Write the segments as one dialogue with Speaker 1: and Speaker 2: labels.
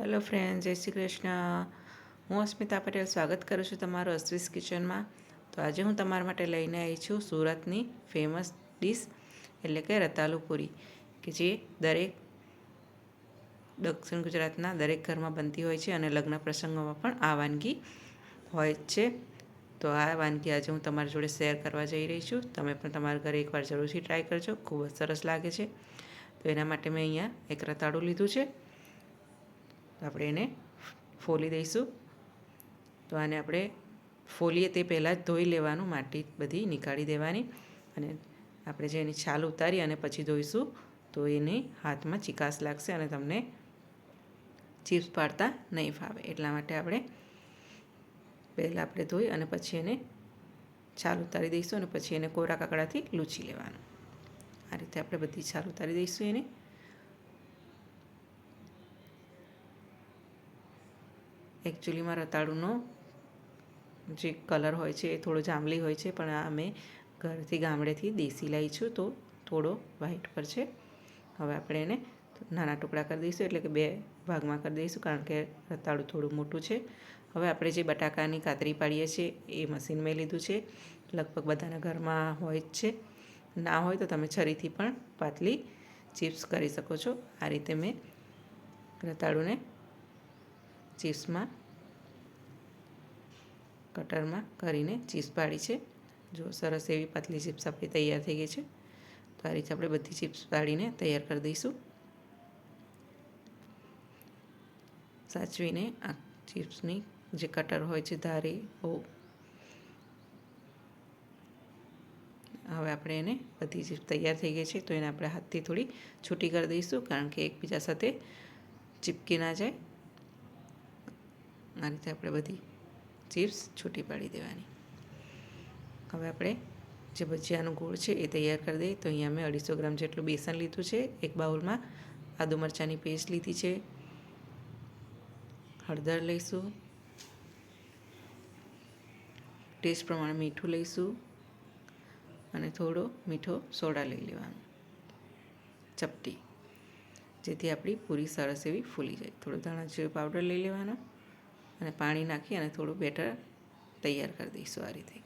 Speaker 1: Hello friend જય શ્રી કૃષ્ણ. હું અસ્મિતા પટેલ સ્વાગત કરું છું તમારું અસ્વિસ કિચનમાં. તો આજે હું તમારા માટે લઈને આવી છું સુરતની ફેમસ ડીશ એટલે કે રતાલુ પૂરી, કે જે દરેક દક્ષિણ ગુજરાતના દરેક ઘરમાં બનતી હોય છે અને લગ્ન પ્રસંગોમાં પણ આ વાનગી હોય જ છે. તો આ વાનગી આજે હું તમારી જોડે શેર કરવા જઈ રહી છું. તમે પણ તમારા ઘરે એકવાર જરૂરથી ટ્રાય કરજો. ખૂબ જ સરસ લાગે છે. તો એના માટે મેં અહીંયા એક રતાળું લીધું છે. આપણે એને ફોલી દઈશું. તો આને આપણે ફોલીએ તે પહેલાં જ ધોઈ લેવાનું, માટી બધી નીકાળી દેવાની અને આપણે જે એની છાલ ઉતારી અને પછી ધોઈશું તો એને હાથમાં ચિકાસ લાગશે અને તમને ચિપ્સ પાડતા નહીં ફાવે. એટલા માટે આપણે પહેલાં આપણે ધોઈ અને પછી એને છાલ ઉતારી દઈશું અને પછી એને કોરા કાકડાથી લૂછી લેવાનું. આ રીતે આપણે બધી છાલ ઉતારી દઈશું એને. એકચ્યુઅલીમાં રતાળુનો જે કલર હોય છે એ થોડો જાંબલી હોય છે, પણ આ અમે ઘરથી ગામડેથી દેશી લઈ છું તો થોડો વ્હાઈટ પર છે. હવે આપણે એને નાના ટુકડા કરી દઈશું, એટલે કે બે ભાગમાં કરી દઈશું, કારણ કે રતાળું થોડું મોટું છે. હવે આપણે જે બટાકાની કાતરી પાડીએ છીએ, એ મશીન મેં લીધું છે. લગભગ બધાના ઘરમાં હોય જ છે. ના હોય તો તમે છરીથી પણ પાતલી ચિપ્સ કરી શકો છો. આ રીતે મેં રતાળુને ચિપ્સમાં કટરમાં કરીને ચીપ્સ પાડી છે. જો સરસ એવી પાતળી ચિપ્સ આપણી તૈયાર થઈ ગઈ છે. તો આ રીતે આપણે બધી ચિપ્સ પાડીને તૈયાર કરી દઈશું. સાચવીને આ ચિપ્સની જે કટર હોય છે, ધારી બહુ હવે આપણે એને બધી ચિપ્સ તૈયાર થઈ ગઈ છે, તો એને આપણે હાથથી થોડી છૂટી કરી દઈશું, કારણ કે એકબીજા સાથે ચીપકી ના જાય. આ રીતે આપણે બધી ચિપ્સ છૂટી પાડી દેવાની. હવે આપણે જે ભજીયાનું ગોળ છે એ તૈયાર કરી દઈએ. તો અહીંયા મેં અઢીસો ગ્રામ જેટલું બેસન લીધું છે. એક બાઉલમાં આદુ મરચાંની પેસ્ટ લીધી છે. હળદર લઈશું. ટેસ્ટ પ્રમાણે મીઠું લઈશું. અને થોડો મીઠો સોડા લઈ લેવાનો. ચપટી. જેથી આપણી પૂરી સરસ એવી ફૂલી જાય. થોડો ધાણા જીરું પાવડર લઈ લેવાનો. અને પાણી નાખી અને થોડું બેટર તૈયાર કરી દઈશું આ રીતે.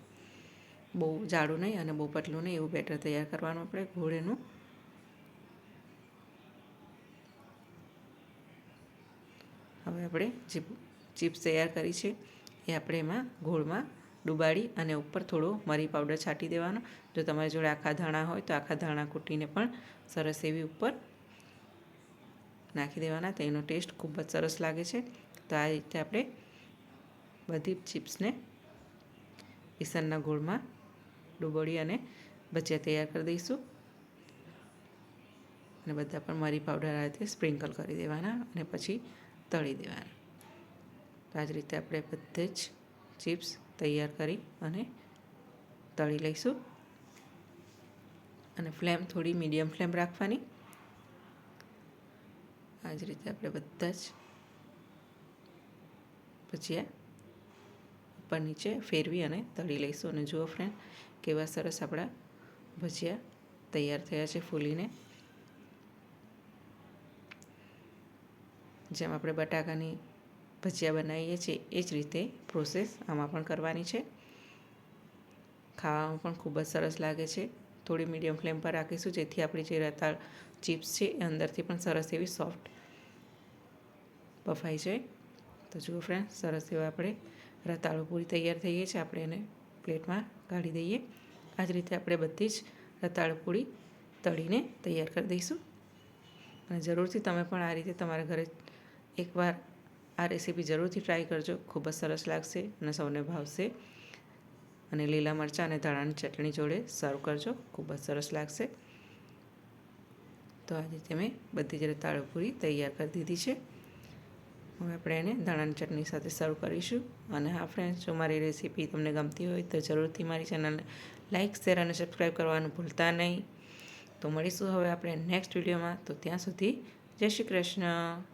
Speaker 1: બહુ જાડું નહીં અને બહુ પતલું નહીં એવું બેટર તૈયાર કરવાનું આપણે ઘોળેનું. હવે આપણે જે ચિપ્સ તૈયાર કરી છે. એ આપણે એમાં ઘોળમાં ડુબાડી અને ઉપર થોડો મરી પાવડર છાંટી દેવાનો. જો તમારી જોડે આખા ધાણા હોય તો આખા ધાણા કૂટીને પણ સરસ એવી ઉપર નાખી દેવાના. તો એનો ટેસ્ટ ખૂબ જ સરસ લાગે છે. તો આ રીતે આપણે બધી ચિપ્સને ઈસનના ગોળમાં ડુબોળી અને ભજીયા તૈયાર કરી દઈશું. અને બધા પણ મરી પાવડર આ રીતે સ્પ્રિંકલ કરી દેવાના અને પછી તળી દેવાના. તો આ જ રીતે આપણે બધે જ ચિપ્સ તૈયાર કરી અને તળી લઈશું. અને ફ્લેમ થોડી મીડિયમ ફ્લેમ રાખવાની. આ જ રીતે આપણે બધા જ ભજીયા ઉપર નીચે ફેરવી અને તળી લઈશું. અને જુઓ ફ્રેન્ડ કેવા સરસ આપણા ભજીયા તૈયાર થયા છે ફૂલીને. જેમ આપણે બટાકાની ભજીયા બનાવીએ છીએ, એ જ રીતે પ્રોસેસ આમાં પણ કરવાની છે. ખાવામાં પણ ખૂબ જ સરસ લાગે છે. થોડી મીડિયમ ફ્લેમ પર રાખીશું, જેથી આપણી જે રતાળ ચિપ્સ છે, એ અંદરથી પણ સરસ એવી સોફ્ટ બફાઈ જાય. તો જુઓ ફ્રેન્ડ સરસ એવા આપણે રતાળુ પૂરી તૈયાર થઈ ગઈ છે. આપણે એને પ્લેટમાં કાઢી દઈએ. આ જ રીતે આપણે બધી જ રતાળુ પૂરી તળીને તૈયાર કરી દઈશું. અને જરૂરથી તમે પણ આ રીતે તમારા ઘરે એકવાર આ રેસીપી જરૂરથી ટ્રાય કરજો. ખૂબ જ સરસ લાગશે અને સૌને ભાવશે. અને લીલા મરચાં અને ધાણાની ચટણી જોડે સર્વ કરજો. ખૂબ જ સરસ લાગશે. તો આજે મેં બધી જ રતાળુ પૂરી તૈયાર કરી દીધી છે. હવે આપણે એને ધાણાની ચટણી સાથે સર્વ કરીશું. અને હા ફ્રેન્ડ્સ જો મારી રેસીપી તમને ગમતી હોય તો જરૂરથી મારી ચેનલને લાઇક શેર અને સબસ્ક્રાઈબ કરવાનું ભૂલતા નહીં. તો મળીશું હવે આપણે નેક્સ્ટ વિડીયોમાં તો ત્યાં સુધી જય શ્રી કૃષ્ણ.